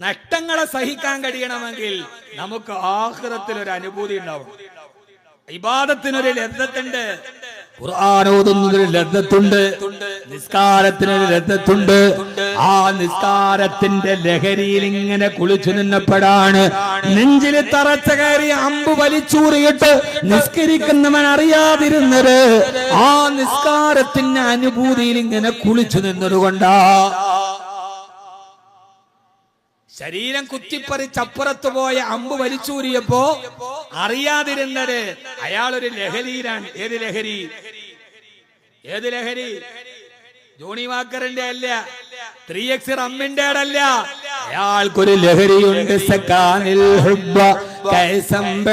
നഷ്ടങ്ങളെ സഹിക്കാൻ കഴിയണമെങ്കിൽ നമുക്ക് ആഹ്ലത്തിൽ ഒരു അനുഭൂതി ഉണ്ടാവും ഇബാദത്തിനൊരു ലബ്ധത്തുണ്ട് ഖുർആാനോതുന്നതിന് ലബ്ധത്തുണ്ട് നിസ്കാരത്തിനൊരു ലബ്ധത്തുണ്ട് ആ നിസ്കാരത്തിന്റെ ലഹരിയിൽ ഇങ്ങനെ കുളിച്ചു നിന്നപ്പോഴാണ് നെഞ്ചിൽ തറച്ച കയറി അമ്പ് വലിച്ചൂറിയിട്ട് നിസ്കരിക്കുന്നവൻ അറിയാതിരുന്നത്. ആ നിസ്കാരത്തിന്റെ അനുഭൂതിയിൽ ഇങ്ങനെ കുളിച്ചു നിന്നതുകൊണ്ടാ. ശരീരം കുത്തിപ്പറിച്ചപ്പുറത്ത് പോയ അമ്പ് വലിച്ചൂരിയപ്പോ അറിയാതിരുന്നത് അയാളൊരു ലഹരിയിലാണ്. ഏത് ലഹരി? ഏത് ലഹരി? ജോണി വാക്കറിന്റെ അല്ല. ത്രീ എക്സ് റമ്മിന്റെ അല്ല അയാൾക്കൊരു ലഹരിയുണ്ട്. സക്കാനിൽ ഹുബ്ബ കൈസം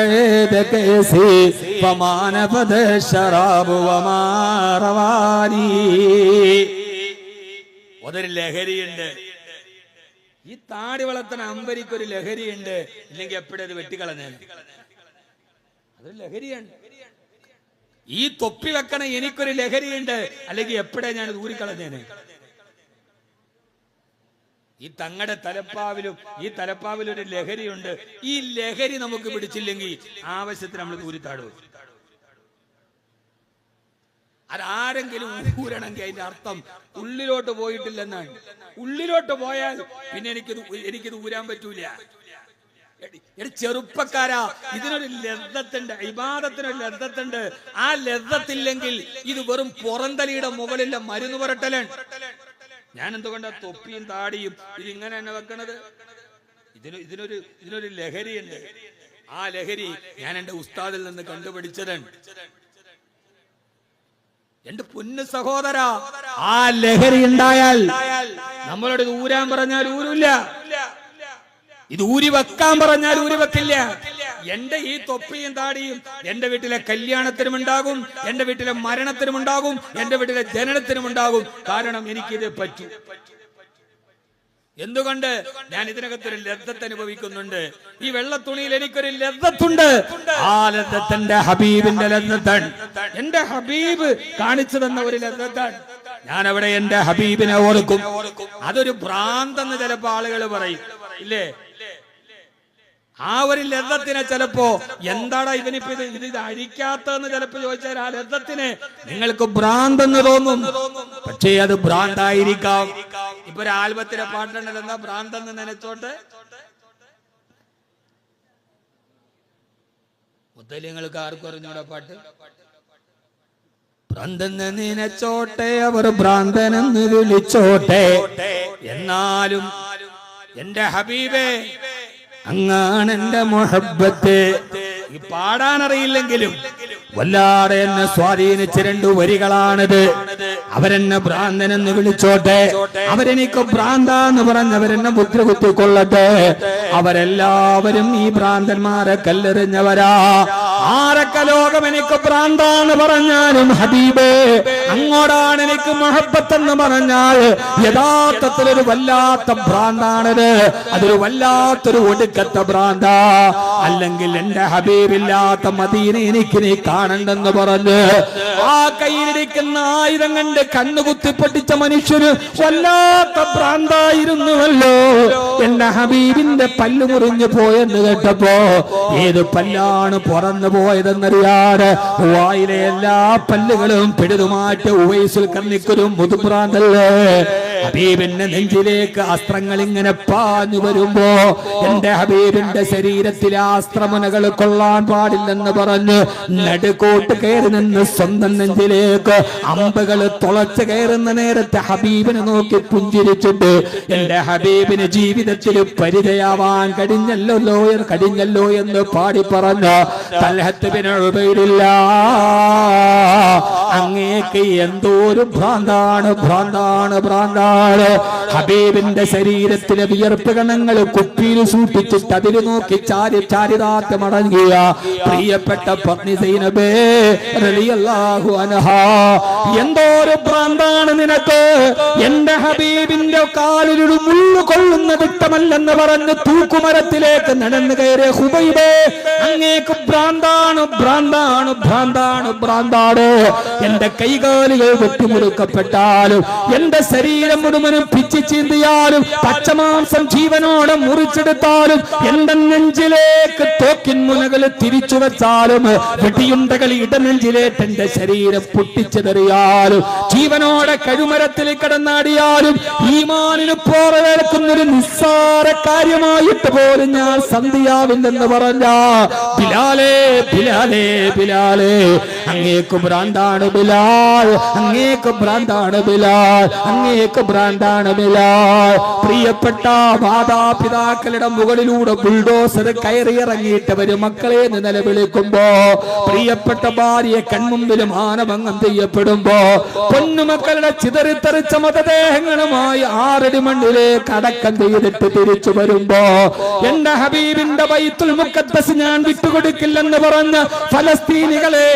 ലഹരിയുണ്ട്. ഈ താടി വളർത്തണ അമ്പരിക്കൊരു ലഹരിയുണ്ട്. ഇല്ലെങ്കിൽ എപ്പോഴും അത് വെട്ടിക്കളഞ്ഞ അതൊരു ലഹരിയാണ്. ഈ തൊപ്പി വെക്കണ എനിക്കൊരു ലഹരിയുണ്ട്. അല്ലെങ്കിൽ എപ്പോഴേ ഞാൻ ഊരിക്കളഞ്ഞേനെ? ഈ തങ്ങളുടെ തലപ്പാവിലും ഈ തലപ്പാവിലൊരു ലഹരിയുണ്ട്. ഈ ലഹരി നമുക്ക് പിടിച്ചില്ലെങ്കിൽ ആവശ്യത്തിന് നമ്മൾ ഊരിത്താടും. അതാരെങ്കിലും ഊരണമെങ്കിൽ അതിന്റെ അർത്ഥം ഉള്ളിലോട്ട് പോയിട്ടില്ലെന്നാണ്. ഉള്ളിലോട്ട് പോയാൽ പിന്നെ എനിക്കിത് എനിക്കിത് ഊരാൻ പറ്റൂല. എടി- ചെറുപ്പക്കാരാ ഇതിനൊരു ലബ്ധത്തുണ്ട് ഇബാദത്തിനൊരു ലബ്ധത്തുണ്ട് ആ ലബ്ധത്തില്ലെങ്കിൽ ഇത് വെറും പുറന്തലിയുടെ മുകളിലെ മരുന്ന് പുരട്ടലാണ്. ഞാൻ എന്തുകൊണ്ടാ തൊപ്പിയും താടിയും ഇതിങ്ങനെ തന്നെ വെക്കണത്? ഇതിന് ഇതിനൊരു ഇതിനൊരു ലഹരിയുണ്ട്. ആ ലഹരി ഞാൻ എന്റെ ഉസ്താദിൽ നിന്ന് കണ്ടുപിടിച്ചതാണ്. എന്റെ പൊന്ന് സഹോദര. ആ ലഹരി ഉണ്ടായാൽ നമ്മളോട് ഇത് ഊരാൻ പറഞ്ഞാൽ ഊരില്ല. ഇത് ഊരി വെക്കാൻ പറഞ്ഞാൽ ഊരി വെക്കില്ല. എന്റെ ഈ തൊപ്പിയും താടിയും എന്റെ വീട്ടിലെ കല്യാണത്തിനും ഉണ്ടാകും എന്റെ വീട്ടിലെ മരണത്തിനും ഉണ്ടാകും എന്റെ വീട്ടിലെ ജനനത്തിനും ഉണ്ടാകും. കാരണം എനിക്കിത് പറ്റൂ. എന്തുകൊണ്ട്? ഞാൻ ഇതിനകത്തൊരു ലബ്ധത്ത് അനുഭവിക്കുന്നുണ്ട്. ഈ വെള്ളത്തുണിയിൽ എനിക്കൊരു ലബ്ധത്തുണ്ട് ആ ലബ്ധത്തിന്റെ ഹബീബിന്റെ ലബ്ധത്തൻ എന്റെ ഹബീബ് കാണിച്ചു തന്ന ഒരു ലബ്ധത്തൻ ഞാൻ അവിടെ എന്റെ ഹബീബിനെ ഓർക്കും. അതൊരു ഭ്രാന്തെന്ന് ചിലപ്പോ ആളുകൾ പറയും. ഇല്ലേ? ആ ഒരു ലബ്ധത്തിനെ ചിലപ്പോ എന്താടാ ഇവനിപ്പോ ഇത് ഇത് ഇത് അഴിക്കാത്തതെന്ന് ചിലപ്പോ ചോദിച്ചാൽ ആ ലബ്ധത്തിന് നിങ്ങൾക്ക് ഭ്രാന്തെന്ന് തോന്നും. പക്ഷേ അത് ഭ്രാന്തായിരിക്കാം. ഇപ്പൊ ഒരു ആൽബത്തിലെ പാട്ടുണ്ടല്ലോ എന്താ ഭ്രാന്തെന്ന് നനച്ചോട്ടെ. മുത്തലിങ്ങൾക്ക് ആർക്കും അറിഞ്ഞൂടാ പാട്ട്. ഭ്രാന്തെന്ന് നനച്ചോട്ടെ അവർ ഭ്രാന്തനെന്ന് വിളിച്ചോട്ടെ. എന്നാലും എന്റെ ഹബീബേ അങ്ങാണ് എന്റെ മൊഹബത്ത് ഈ പാടാനറിയില്ലെങ്കിലും വല്ലാതെ എന്നെ സ്വാധീനിച്ച രണ്ടു വരികളാണിത്. അവരെന്നെ ഭ്രാന്തനെന്ന് വിളിച്ചോട്ടെ. അവരെനിക്ക് ഭ്രാന്താന്ന് പറഞ്ഞവരെന്നെ മുദ്ര അവരെല്ലാവരും ഈ ഭ്രാന്തന്മാരെ കല്ലെറിഞ്ഞവരാ. ആരൊക്കെ ലോകം എനിക്ക് ഭ്രാന്താന്ന് പറഞ്ഞാലും ഹബീബേ അങ്ങോട്ടാണ് എനിക്ക് മഹബത്തെന്ന് പറഞ്ഞാൽ യഥാർത്ഥത്തിൽ ഒരു വല്ലാത്ത ഭ്രാന്താണിത്. അതൊരു വല്ലാത്തൊരു ഒടുക്കത്തെ ഭ്രാന്ത. അല്ലെങ്കിൽ എന്റെ ഹബീബില്ലാത്ത മദീനെ എനിക്ക് നീ കാണണ്ടെന്ന് പറഞ്ഞ് ആ കയ്യിലിരിക്കുന്ന ആയിരം കണ്ണുകുത്തി പൊട്ടിച്ച മനുഷ്യന് വല്ലാത്ത ഭ്രാന്തായിരുന്നുവല്ലോ. എന്റെ ഹബീബിന്റെ പല്ല് മുറിഞ്ഞു പോയെന്ന് കേട്ടപ്പോ ഏത് പല്ലാണ് പുറന്നു പോയതെന്നറിയാതെ വായിലെ എല്ലാ പല്ലുകളും പിടിതുമാറ്റ ഉവൈസിൽ കണ്ണിക്കൊരു മുതുഭ്രാന്തല്ലേ ഹബീബിന്റെ നെഞ്ചിലേക്ക് അസ്ത്രങ്ങൾ ഇങ്ങനെ പാഞ്ഞു വരുമ്പോ എന്റെ ഹബീബിന്റെ ശരീരത്തിലെ അസ്ത്രമുനകൾ കൊള്ളാൻ പാടില്ലെന്ന് പറഞ്ഞ് നടുക്കോട്ട് കയറി നിന്ന് സ്വന്തം നെഞ്ചിലേക്ക് അമ്പകൾ തുളച്ച് കയറുന്ന നേരത്തെ ഹബീബിനെ നോക്കി പുഞ്ചിരിച്ചിട്ട് എന്റെ ഹബീബിന് ജീവിതത്തിൽ പരിചയാവാൻ കഴിഞ്ഞല്ലോ കഴിഞ്ഞല്ലോ എന്ന് പാടി പറഞ്ഞ തലഹത്തില്ല അങ്ങേക്ക് എന്തോ ഒരു ഭ്രാന്താണ് ഭ്രാന്താണ് ഭ്രാന്താണ്. ആണ് ഹബീബിന്റെ ശരീരത്തിലെ വിയർപ്പ് കണങ്ങൾ കുപ്പിയിൽ സൂക്ഷിച്ചിട്ട് അതിൽ നോക്കി ചാരി ചാരിതാത്ത മടങ്ങിയ പ്രിയപ്പെട്ട പത്നി സൈനബേ എന്തോ ഒരു ഭ്രാന്താണ് നിനക്ക്? എന്റെ ഹബീബിന്റെ കാലിലൊരു മുള്ളു കൊള്ളുന്നത് ഇഷ്ടമല്ലെന്ന് പറഞ്ഞ് തൂക്കുമരത്തിലേക്ക് നടന്നു കയറിയ ഹുബൈബേ അങ്ങേക്ക് ഭ്രാന്താണ് ഭ്രാന്താണ് ഭ്രാന്താണ് ഭ്രാന്താണ്. എന്റെ കൈകാലുകൾ വെട്ടിമുറുക്കപ്പെട്ടാലും എന്റെ ശരീരം മുഴുവനും പിച്ചി ചീന്തിയാലും പച്ചമാംസം ജീവനോടെ മുറിച്ചെടുത്താലും എന്റെ നെഞ്ചിലേക്ക് തോക്കിൻ മുനകൾ തിരിച്ചു വെച്ചാലും വെടിയുണ്ടകൾ ഇട നെഞ്ചിലേറ്റ് എന്റെ ശരീരം പൊട്ടിച്ചെതറിയാലും ജീവനോടെ കഴുമരത്തിൽ കിടന്നാടിയാലും ഈമാനിന് പോറവേൽക്കുന്നൊരു നിസ്സാര കാര്യമായിട്ട് പോലും ഞാൻ സന്ധിയാവില്ലെന്ന് പറഞ്ഞ ബിലാലേ ബിലാലേ ബിലാലേ അങ്ങേക്ക് ഭ്രാന്താണ് ബിലാൽ അങ്ങേക്ക് ഭ്രാന്താണ് ബിലാൽ അങ്ങേക്ക് ഭ്രാന്താണ് ബിലാൽ. പ്രിയപ്പെട്ട മാതാപിതാക്കളുടെ മുകളിലൂടെ ബുൾഡോസർ കയറിയിറങ്ങിയിട്ട് വരും മക്കളെ എന്ന് നിലവിളിക്കുമ്പോ പ്രിയപ്പെട്ട ഭാര്യയെ കൺമുമ്പിൽ മാനഭംഗം ചെയ്യപ്പെടുമ്പോ പൊന്നുമക്കളുടെ ചിതറിത്തെറിച്ച മതദേഹങ്ങളുമായി ആറടി മണ്ണിലേക്ക് അടക്കം ചെയ്തിട്ട് തിരിച്ചു വരുമ്പോ എന്റെ ഹബീബിന്റെ ബൈത്തുൽ മുക്കത്തസ് ഞാൻ വിട്ടുകൊടുക്കില്ലെന്ന് പറഞ്ഞ ഫലസ്തീനികളെ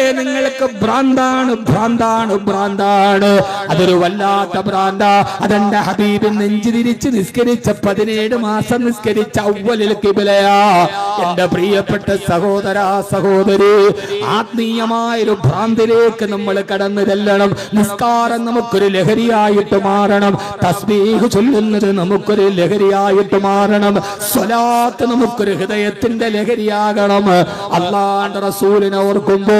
നിങ്ങൾക്ക് ഭ്രാന്താണ് ഭ്രാന്താണ് ഭ്രാന്താണ്. അതൊരു വല്ലാത്ത ഭ്രാന്ത. അതെന്റെ ഹബീബ് നെഞ്ചു തിരിച്ച് നിസ്കരിച്ച പതിനേഴ് മാസം നിസ്കരിച്ച ഔവലിൽ കിബിലയാ. എന്റെ പ്രിയപ്പെട്ട സഹോദര സഹോദരി ആത്മീയമായൊരു ഭ്രാന്തിലേക്ക് നമ്മൾ കടന്നു ചെല്ലണം. നിസ്കാരം നമുക്കൊരു ലഹരിയായിട്ട് മാറണം. തസ്ബീഹ് ചൊല്ലുന്നത് നമുക്കൊരു ലഹരിയായിട്ട് മാറണം. സ്വലാത്ത് നമുക്കൊരു ഹൃദയത്തിന്റെ ലഹരിയാകണം. അള്ളാന്റെ റസൂലിനെ ഓർക്കുമ്പോ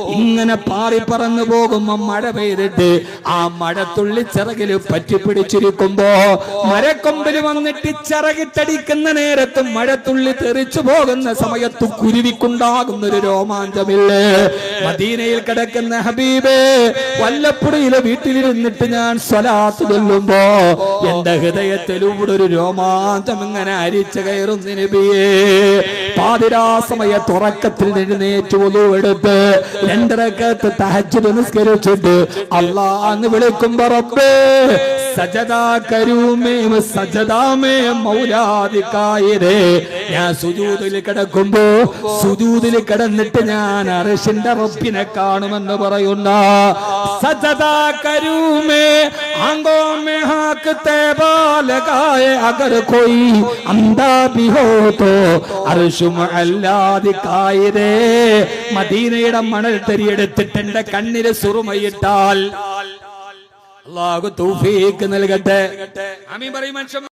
ഇങ്ങനെ പാറി പറന്നു പോകുമ്പോ മഴ പെയ്തിട്ട് ആ മഴത്തുള്ളി ചിറകിൽ പറ്റി പിടിച്ചിരിക്കുമ്പോ മരക്കൊമ്പിൽ വന്നിട്ട് ചിറകിട്ടടിക്കുന്ന നേരത്ത് മഴത്തുള്ളി തെറിച്ചു പോകുന്ന സമയത്ത് കുരുവിക്കുണ്ടാകുന്ന ഒരു രോമാഞ്ചമില്ലേ? മദീനയിൽ കിടക്കുന്ന ഹബീബേ വല്ലപ്പുഴയിലെ വീട്ടിലിരുന്നിട്ട് ഞാൻ സ്വലാത്ത് ചൊല്ലുമ്പോ എന്റെ ഹൃദയത്തിലൂടെ ഒരു രോമാഞ്ചം ഇങ്ങനെ അരിച്ചു കയറുന്നിന് നബിയേ പാതിരാ സമയത്ത് ഉറക്കത്തിൽ എഴുന്നേറ്റ് ഒതുവെടുത്ത് രണ്ടരക്കത്ത് തഹജ് നിസ്കരിച്ചിട്ട് അള്ളാന്ന് വിളിക്കും റബ്ബേ സജദാ കരൂമേ സജദാമേ മൗലാദിക്കായതേ ഞാൻ സുജൂതിൽ കിടക്കുമ്പോ സുജൂതിൽ കിടന്നിട്ട് ഞാൻ അറിഷിന്റെ റബ്ബിനെ കാണുമെന്ന് പറയുന്ന. സജദാ കരൂമേ آنگوں میں ہاک تیبا لگائے اگر کوئی اندھا بھی ہو تو عرش معلا دکھائی دے മദീനയുടെ മണൽ തെരിയെടുത്തിട്ട് എന്റെ കണ്ണിന് സുറുമയിട്ടാൽ അള്ളാഹു തൗഫീഖ് നൽകട്ടെ. ആമീൻ പറയും മനുഷ്യൻ